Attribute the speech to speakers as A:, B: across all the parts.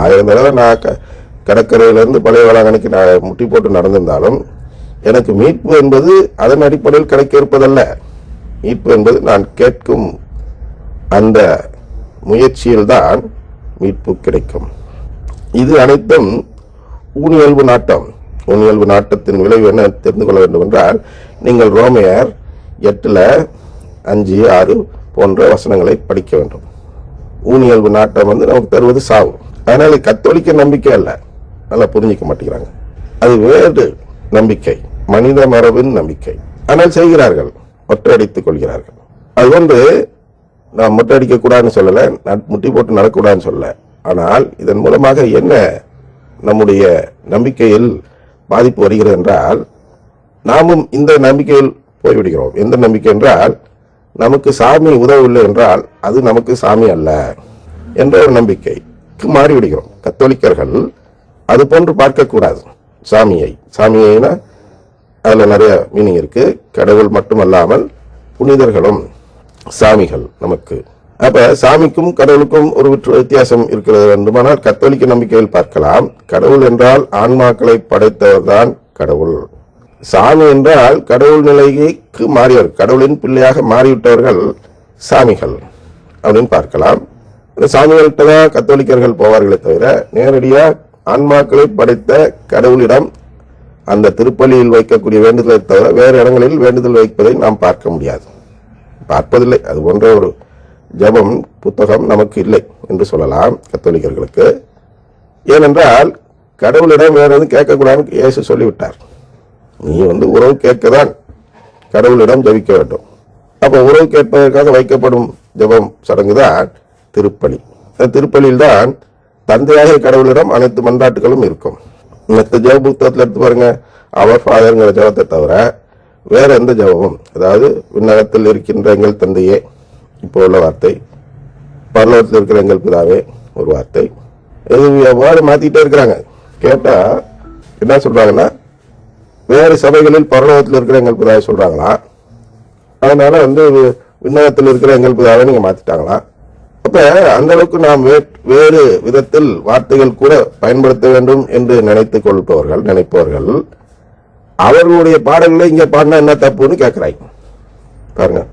A: ஆயிரம் தடவை நான் க கடற்கரையிலேருந்து பழைய வேளாங்கண்ணிக்கு நான் முட்டி போட்டு நடந்திருந்தாலும் எனக்கு மீட்பு என்பது அதன் அடிப்படையில் கிடைக்க இருப்பதல்ல மீட்பு என்பது நான் கேட்கும் அந்த முயற்சியில்தான் மீட்பு கிடைக்கும். இது அனைத்தும் ஊனியல்பு நாட்டம். ஊனியல்பு நாட்டத்தின் விளைவு என்ன தெரிந்து கொள்ள வேண்டும் என்றால் நீங்கள் ரோமையர் எட்டில் அஞ்சு ஆறு போன்ற வசனங்களை படிக்க வேண்டும். ஊனியல்பு நாட்டம் வந்து நமக்கு தருவது சாவு. அதனால கத்தோலிக்க நம்பிக்கை அல்ல. நல்லா புரிஞ்சிக்க மாட்டேங்கிறாங்க. அது வேறு நம்பிக்கை. மனித மரபின் நம்பிக்கை. ஆனால் செய்கிறார்கள். மொட்டையடித்துக் கொள்கிறார்கள். அது வந்து நான் மொட்டை அடிக்க கூடாதுன்னு சொல்லலை முட்டி போட்டு நடக்கூடாதுன்னு சொல்லலை. ஆனால் இதன் மூலமாக என்ன நம்முடைய நம்பிக்கையில் பாதிப்பு வருகிறது என்றால் நாமும் இந்த நம்பிக்கையில் போய்விடுகிறோம். எந்த நம்பிக்கை என்றால் நமக்கு சாமி உதவவில்லை என்றால் அது நமக்கு சாமி அல்ல என்ற ஒரு நம்பிக்கை. நம்பிக்கைக்கு மாறிவிடுகிறோம். கத்தோலிக்கர்கள் அது போன்று பார்க்கக்கூடாது. சாமியை. சாமியைனா அதில் நிறைய மீனிங் இருக்கு. கடவுள் மட்டுமல்லாமல் புனிதர்களும் சாமிகள் நமக்கு. அப்ப சாமிக்கும் கடவுளுக்கும் ஒரு வித்தியாசம் இருக்கிறது வேண்டுமானால் கத்தோலிக்க நம்பிக்கையில் பார்க்கலாம். கடவுள் என்றால் ஆன்மாக்களை படைத்தவர்தான் கடவுள். சாமி என்றால் கடவுள் நிலைக்கு மாறியவர். கடவுளின் பிள்ளையாக மாறிவிட்டவர்கள் சாமிகள் அப்படின்னு பார்க்கலாம். இந்த சாமிகள்கிட்ட தான் கத்தோலிக்கர்கள் போவார்களே தவிர நேரடியாக ஆன்மாக்களை படைத்த கடவுளிடம் அந்த திருப்பலியில் வைக்கக்கூடிய வேண்டுதலை தவிர வேறு இடங்களில் வேண்டுதல் வைப்பதை நாம் பார்க்க முடியாது. பார்ப்பதில்லை. அது போன்ற ஒரு ஜெபம் புத்தகம் நமக்கு இல்லை என்று சொல்லலாம் கத்தோலிக்கர்களுக்கு. ஏனென்றால் கடவுளிடம் வேறு எதுவும் கேட்கக்கூடாதுன்னு இயேசு சொல்லிவிட்டார். நீ வந்து உறவு கேட்கதான் கடவுளிடம் ஜெபிக்க வேண்டும். அப்போ உறவு கேட்பதற்காக வைக்கப்படும் ஜெபம் சடங்குதான் திருப்பலி. அந்த திருப்பலியில் தான் தந்தையாக கடவுளிடம் அனைத்து மன்றாட்டுகளும் இருக்கும். மற்ற ஜெப புத்தகத்தில் எடுத்து பாருங்க அவர் ஃபாதருங்கிற ஜெபத்தை தவிர வேற எந்த ஜெபமும் அதாவது விண்ணகத்தில் இருக்கின்ற எங்கள் தந்தையே இப்போ உள்ள வார்த்தை பரலோகத்தில் இருக்கிற எங்கள் பிதாவே ஒரு வார்த்தை. இது எவ்வாறு மாத்திட்டே இருக்கிறாங்க? கேட்டா என்ன சொல்றாங்கன்னா வேறு சபைகளில் பரலோகத்தில் இருக்கிற எங்கள் பிதாவை சொல்றாங்களா? அதனால வந்து விண்ணகத்தில் இருக்கிற எங்கள் பிதாவை நீங்க மாத்திட்டாங்களா? அப்ப அந்த அளவுக்கு நாம் வே- வேறு விதத்தில் வார்த்தைகள் கூட பயன்படுத்த வேண்டும் என்று நினைத்துக் கொள்பவர்கள் நினைப்பவர்கள். அவர்களுடைய பாடல்களை இங்க பாடினா என்ன தப்புன்னு கேட்கிறாங்க பாருங்க.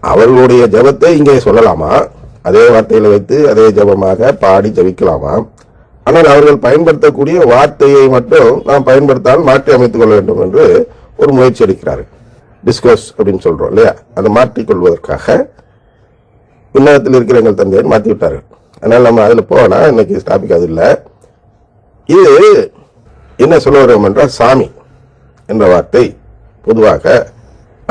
A: அவர்களுடைய ஜெபத்தை இங்கே சொல்லலாமா? அதே வார்த்தையில வைத்து அதே ஜெபமாக பாடி ஜெபிக்கலாமா? ஆனால் அவர்கள் பயன்படுத்தக்கூடிய வார்த்தையை மட்டும் நாம் பயன்படுத்தாமல் மாற்றி அமைத்துக் கொள்ள வேண்டும் என்று ஒரு முயற்சி எடுக்கிறார்கள். டிஸ்கோஸ் அப்படின்னு சொல்றோம் இல்லையா? அதை மாற்றிக் கொள்வதற்காக விண்ணகத்தில் இருக்கிற எங்கள் தந்தையை மாற்றி விட்டார்கள் அதனால் நம்ம அதில் போனால் இன்னைக்கு டாபிக் அது இல்லை. இது என்ன சொல்ல வரோம் என்றால் சாமி என்ற வார்த்தை பொதுவாக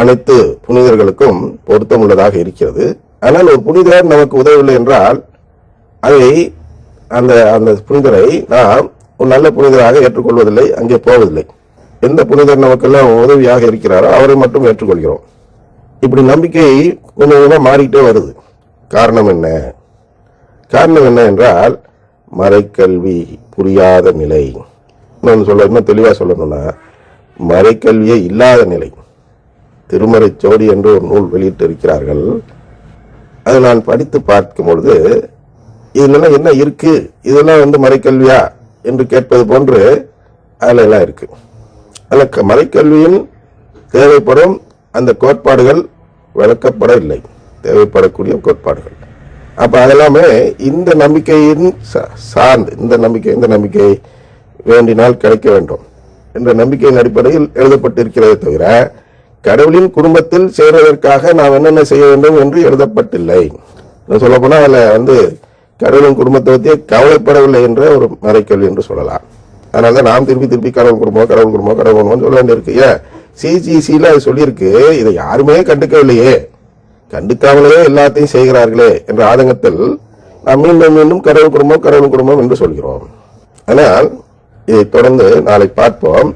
A: அனைத்து புனிதர்களுக்கும் பொருத்தம் உள்ளதாக இருக்கிறது. ஆனால் ஒரு புனிதர் நமக்கு உதவவில்லை என்றால் அதை அந்த அந்த புனிதரை நாம் ஒரு நல்ல புனிதராக ஏற்றுக்கொள்வதில்லை அங்கே போவதில்லை. எந்த புனிதர் நமக்கெல்லாம் உதவியாக இருக்கிறாரோ அவரை மட்டும் ஏற்றுக்கொள்கிறோம். இப்படி நம்பிக்கை கொஞ்சம் கொஞ்சமாக மாறிக்கிட்டே வருது. காரணம் என்ன? காரணம் என்ன என்றால் மறைக்கல்வி புரியாத நிலை. இன்னொன்று சொல்ல இன்னும் தெளிவா சொல்லணும்னா மறைக்கல்வியே இல்லாத நிலை. திருமறை சோடி என்று ஒரு நூல் வெளியிட்டு இருக்கிறார்கள் அதை நான் படித்து பார்க்கும் பொழுது இதுல என்ன இருக்கு? இதெல்லாம் வந்து மறைக்கல்வியா? என்று கேட்பது போன்று அதில் எல்லாம் இருக்கு. அதில் க- மறைக்கல்வியின் தேவைப்படும் அந்த கோட்பாடுகள் விளக்கப்படவில்லை. தேவைப்படக்கூடிய கோட்பாடுகள். அப்ப அதெல்லாமே இந்த நம்பிக்கையின் சார்ந்து இந்த நம்பிக்கை இந்த நம்பிக்கை வேண்டினால் கிடைக்க வேண்டும் என்ற நம்பிக்கையின் அடிப்படையில் எழுதப்பட்டிருக்கிறதே தவிர கடவுளின் குடும்பத்தில் சேர்வதற்காக நாம் என்னென்ன செய்ய வேண்டும் என்று எழுதப்பட்டில்லை. சொல்லப்போனால் அதில் வந்து கடவுளின் குடும்பத்தை பற்றியே கவலைப்படவில்லை என்ற ஒரு மறைக்கல்வி என்று சொல்லலாம். அதனால தான் நாம் திருப்பி திருப்பி கடவுள் குடும்பம் கடவுள் குடும்பம் கடவுள் குடும்பம் சொல்ல வேண்டியிருக்கு. ஏன்? சிஜிசியில் அது சொல்லியிருக்கு. இதை யாருமே கண்டுக்கவில்லையே. கண்டுக்காமலே எல்லாத்தையும் செய்கிறார்களே என்ற ஆதங்கத்தில் நாம் மீண்டும் மீண்டும் கடவுள் குடும்பம் கடவுள் குடும்பம் என்று சொல்கிறோம். ஆனால் இதை தொடர்ந்து நாளை பார்ப்போம்.